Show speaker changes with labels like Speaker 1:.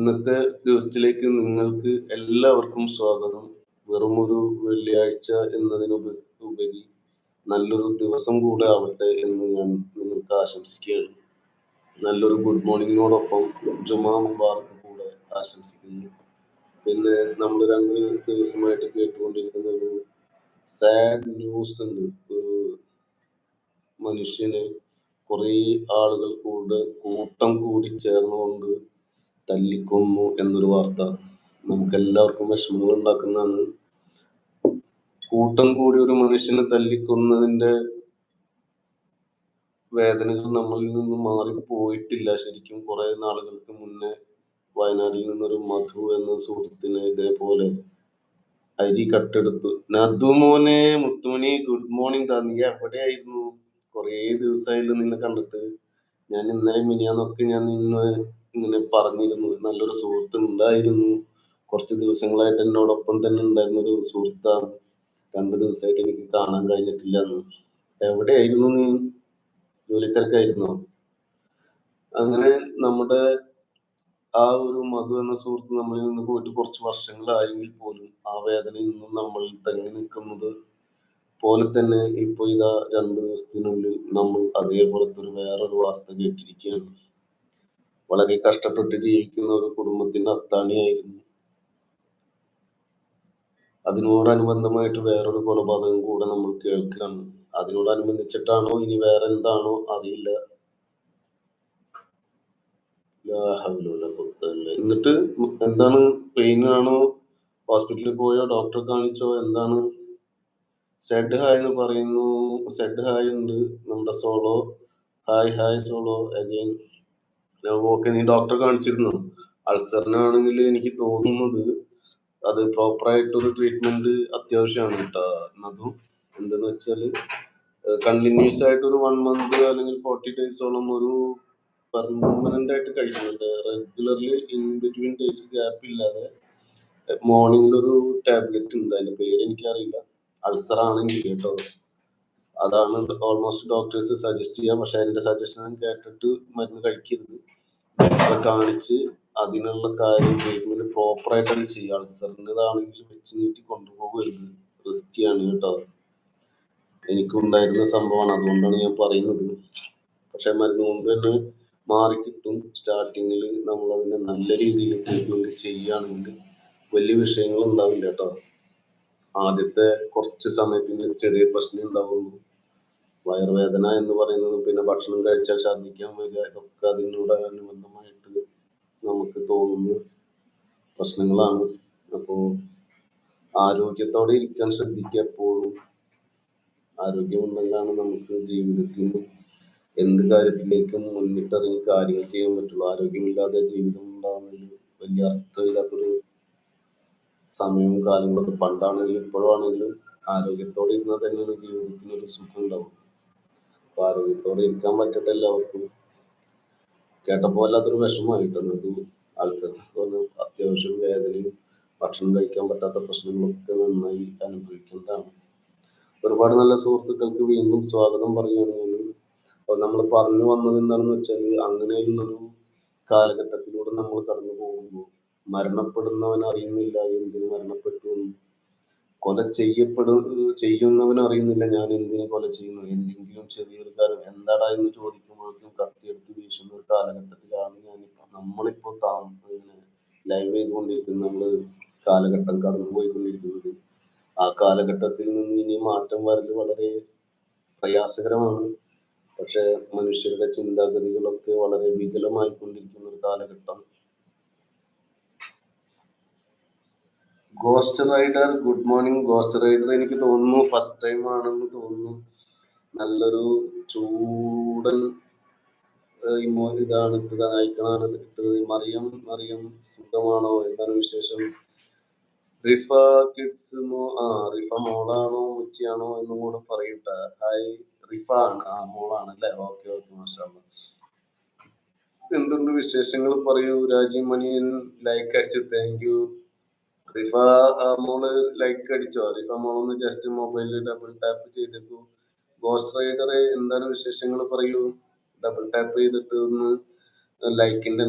Speaker 1: ഇന്നത്തെ ദിവസത്തിലേക്ക് നിങ്ങൾക്ക് എല്ലാവർക്കും സ്വാഗതം. വെറുമൊരു വെള്ളിയാഴ്ച എന്നതിനുപ ഉപരി നല്ലൊരു ദിവസം കൂടെ ആവട്ടെ എന്ന് ഞാൻ നിങ്ങൾക്ക് ആശംസിക്കുകയാണ്. നല്ലൊരു ഗുഡ് മോർണിംഗിനോടൊപ്പം ജുമാ മുബാർക്ക് കൂടെ ആശംസിക്കുന്നു. പിന്നെ നമ്മൾ രണ്ട് ദിവസമായിട്ട് കേട്ടുകൊണ്ടിരിക്കുന്ന ഒരു സാഡ് ന്യൂസ് ഉണ്ട്. ഒരു മനുഷ്യനെ കുറേ ആളുകൾ കൂടെ കൂട്ടം കൂടി ചേർന്നുകൊണ്ട് തല്ലിക്കൊന്നു എന്നൊരു വാർത്ത നമുക്ക് എല്ലാവർക്കും വിഷമങ്ങൾ ഉണ്ടാക്കുന്നതാണ്. കൂട്ടം കൂടി ഒരു മനുഷ്യനെ തല്ലിക്കൊന്നതിന്റെ വേദനകൾ നമ്മളിൽ നിന്ന് മാറിപ്പോയിട്ടില്ല. ശരിക്കും കുറെ നാളുകൾക്ക് മുന്നേ വയനാട്ടിൽ നിന്നൊരു മധു എന്ന സുഹൃത്തിനെ ഇതേപോലെ അരി കട്ടെടുത്തു. നദുമോനെ മുത്തുമണി ഗുഡ് മോർണിംഗ് നീ എവിടെയായിരുന്നു? കുറേ ദിവസമായില്ല നിന്നെ കണ്ടിട്ട്. ഞാൻ ഇന്നലെ മിനിയാന്നൊക്കെ ഞാൻ നിന്നെ ഇങ്ങനെ പറഞ്ഞിരുന്നു. നല്ലൊരു സുഹൃത്ത് ഉണ്ടായിരുന്നു കുറച്ച് ദിവസങ്ങളായിട്ട് എന്നോടൊപ്പം തന്നെ ഉണ്ടായിരുന്ന ഒരു സുഹൃത്താണ് രണ്ട് ദിവസമായിട്ട് എനിക്ക് കാണാൻ കഴിഞ്ഞിട്ടില്ല എന്ന് എവിടെയായിരുന്നു നീ? ജോലി തിരക്കായിരുന്നോ? അങ്ങനെ നമ്മുടെ ആ ഒരു മധു എന്ന സുഹൃത്ത് നമ്മളിൽ നിന്ന് പോയിട്ട് കുറച്ച് വർഷങ്ങളായെങ്കിൽ പോലും ആ വേദന ഇന്നും നമ്മൾ തങ്ങി നിൽക്കുന്നത് പോലെ തന്നെ ഇപ്പൊ ഇതാ രണ്ട് ദിവസത്തിനുള്ളിൽ നമ്മൾ അതേപോലത്തെ ഒരു വേറൊരു വാർത്ത കേട്ടിരിക്കുകയാണ്. വളരെ കഷ്ടപ്പെട്ട് ജീവിക്കുന്ന ഒരു കുടുംബത്തിന്റെ അത്താണിയായിരുന്നു. അതിനോടനുബന്ധമായിട്ട് വേറൊരു കൊലപാതകം കൂടെ നമ്മൾ കേൾക്കുകയാണ്. അതിനോടനുബന്ധിച്ചിട്ടാണോ ഇനി വേറെ എന്താണോ അറിയില്ല. എന്നിട്ട് എന്താണ് പെയിൻ ആണോ? ഹോസ്പിറ്റലിൽ പോയോ? ഡോക്ടറെ കാണിച്ചോ? എന്താണ്? സെഡ് ഹായ് എന്ന് പറയുന്നു. സെഡ് ഹായ് ഉണ്ട് നമ്മുടെ Solo. Hi hi Solo again okay നീ ഡോക്ടറെ കാണിച്ചിരുന്നു. അൾസറിനാണെങ്കിൽ എനിക്ക് തോന്നുന്നത് അത് പ്രോപ്പറായിട്ടൊരു ട്രീറ്റ്മെന്റ് അത്യാവശ്യമാണ് കേട്ടോ അതും എന്തെന്ന് വെച്ചാൽ കണ്ടിന്യൂസ് ആയിട്ട് ഒരു വൺ മന്ത് അല്ലെങ്കിൽ ഫോർട്ടി ഡേയ്സോളം ഒരു പെർമനന്റ് ആയിട്ട് കഴിക്കുന്നുണ്ട്. Regularly in between days gap ഇല്ലാതെ മോർണിംഗിൽ ഒരു ടാബ്ലറ്റ് ഉണ്ട്. അതിന്റെ പേര് എനിക്കറിയില്ല. അൾസർ ആണെങ്കിൽ കേട്ടോ. അതാണ് ഓൾമോസ്റ്റ് ഡോക്ടേഴ്സ് സജസ്റ്റ് ചെയ്യാം. പക്ഷെ അതിന്റെ സജഷൻ കേട്ടിട്ട് മരുന്ന് കഴിക്കരുത്. ഡോക്ടറെ കാണിച്ച് അതിനുള്ള കാര്യം ട്രീറ്റ്മെന്റ് പ്രോപ്പർ ആയിട്ട് തന്നെ ചെയ്യുക. അൾസറിന്റെതാണെങ്കിൽ വെച്ച് നീട്ടി കൊണ്ടുപോകരുത്. റിസ്ക്കിയാണ് കേട്ടോ. എനിക്കുണ്ടായിരുന്ന സംഭവമാണ്. അതുകൊണ്ടാണ് ഞാൻ പറയുന്നത്. പക്ഷെ മരുന്ന് കൊണ്ട് തന്നെ മാറിക്കിട്ടും സ്റ്റാർട്ടിങ്ങിൽ നമ്മൾ അതിനെ നല്ല രീതിയിൽ ട്രീറ്റ്മെന്റ് ചെയ്യുകയാണെങ്കിൽ വലിയ വിഷയങ്ങൾ ഉണ്ടാവില്ല കേട്ടോ. ആദ്യത്തെ കുറച്ച് സമയത്തിന് ചെറിയ പ്രശ്നം ഉണ്ടാവുള്ളൂ. വയറുവേദന എന്ന് പറയുന്നത് പിന്നെ ഭക്ഷണം കഴിച്ചാൽ ഛർദ്ദിക്കാൻ വരിക ഇതൊക്കെ അതിനോട് അനുബന്ധമായിട്ട് നമുക്ക് തോന്നുന്ന പ്രശ്നങ്ങളാണ്. അപ്പോൾ ആരോഗ്യത്തോടെ ഇരിക്കാൻ ശ്രദ്ധിക്കുക എപ്പോഴും. ആരോഗ്യമുണ്ടെങ്കിലാണ് നമുക്ക് ജീവിതത്തിൽ എന്ത് കാര്യത്തിലേക്കും മുന്നിട്ടിറങ്ങി കാര്യങ്ങൾ ചെയ്യാൻ പറ്റുള്ളൂ. ആരോഗ്യമില്ലാതെ ജീവിതം ഉണ്ടാകുന്നതിൽ വലിയ അർത്ഥമില്ലാത്തൊരു സമയവും കാലങ്ങളൊക്കെ പണ്ടാണെങ്കിലും ഇപ്പോഴാണെങ്കിലും ആരോഗ്യത്തോടെ ഇരുന്നാൽ തന്നെയാണ് ജീവിതത്തിന് ഒരു സുഖം ഉണ്ടാവും അപ്പൊ ആരോഗ്യത്തോടെ ഇരിക്കാൻ പറ്റട്ടെ എല്ലാവർക്കും. കേട്ടപ്പോൾ വല്ലാത്തൊരു വിഷമമായിട്ടുണ്ട് അൾസർ പോലെ അത്യാവശ്യം വേദനയും ഭക്ഷണം കഴിക്കാൻ പറ്റാത്ത പ്രശ്നങ്ങളൊക്കെ നന്നായി അനുഭവിക്കുന്നതാണ് ഒരുപാട് നല്ല സുഹൃത്തുക്കൾക്ക് വീണ്ടും സ്വാഗതം പറയുകയാണ് ഞാൻ. അപ്പോൾ നമ്മൾ പറഞ്ഞു വന്നത് എന്താണെന്ന് വെച്ചാൽ അങ്ങനെയുള്ളൊരു കാലഘട്ടത്തിലൂടെ നമ്മൾ കടന്നു പോകുമ്പോൾ മരണപ്പെടുന്നവൻ അറിയുന്നില്ല എന്തിന് മരണപ്പെട്ടു എന്ന്. കൊല ചെയ്യപ്പെടു ചെയ്യുന്നവൻ അറിയുന്നില്ല ഞാൻ എന്തിനെ കൊല ചെയ്യുന്നു. എന്തെങ്കിലും ചെറിയൊരു കാര്യം എന്താടാ എന്ന് ചോദിക്കുമ്പോഴേക്കും കത്തിയെടുത്ത് വീശുന്ന ഒരു കാലഘട്ടത്തിലാണ് ഞാനിപ്പോ. നമ്മളിപ്പോ ഇങ്ങനെ ലൈവ് ചെയ്തുകൊണ്ടിരിക്കുന്ന നമ്മൾ കാലഘട്ടം കടന്നു പോയിക്കൊണ്ടിരിക്കുന്നത് ആ കാലഘട്ടത്തിൽ നിന്ന് ഇനി മാറ്റം വരൽ വളരെ പ്രയാസകരമാണ്. പക്ഷെ മനുഷ്യരുടെ ചിന്താഗതികളൊക്കെ വളരെ വികലമായിക്കൊണ്ടിരിക്കുന്ന ഒരു കാലഘട്ടം. Ghost rider good morning ghost rider എനിക്ക് തോന്നുന്നു. ഫസ്റ്റ് ടൈം ആണെന്ന് തോന്നുന്നു. നല്ലൊരു ചൂടൻ ഇമോ ഇതാണ് ഐക്കണാണ് ഇട്ടത്. മറിയം മറിയം സുഖമാണോ? എന്താണ് വിശേഷം? റിഫ കിഡ്സ് മോ ആ റിഫ മോളാണോ ഉച്ചയാണോ എന്നും കൂടെ പറയട്ടെ. ഹായ് റിഫ ആണ്. ആ മോളാണ് അല്ലേ? ഓക്കെ ഓക്കെ മാഷാണ് എന്തുണ്ട് വിശേഷങ്ങൾ? പറയൂ. രാജീവ് മണിയൻ ലൈക്ക് അയച്ചു. താങ്ക് യു റിഫ മോൾ ലൈക്ക് അടിച്ചോ? റിഫ മോളൊന്ന് ജസ്റ്റ് മൊബൈലിൽ ഡബിൾ ടാപ്പ് ചെയ്തേക്കൂ ഗോസ്റ്റ് റൈഡറെ എന്താണ് വിശേഷങ്ങൾ പറയൂ? ഡബിൾ ടാപ്പ് ചെയ്തിട്ട് ഒന്ന് ലൈക്കിന്റെ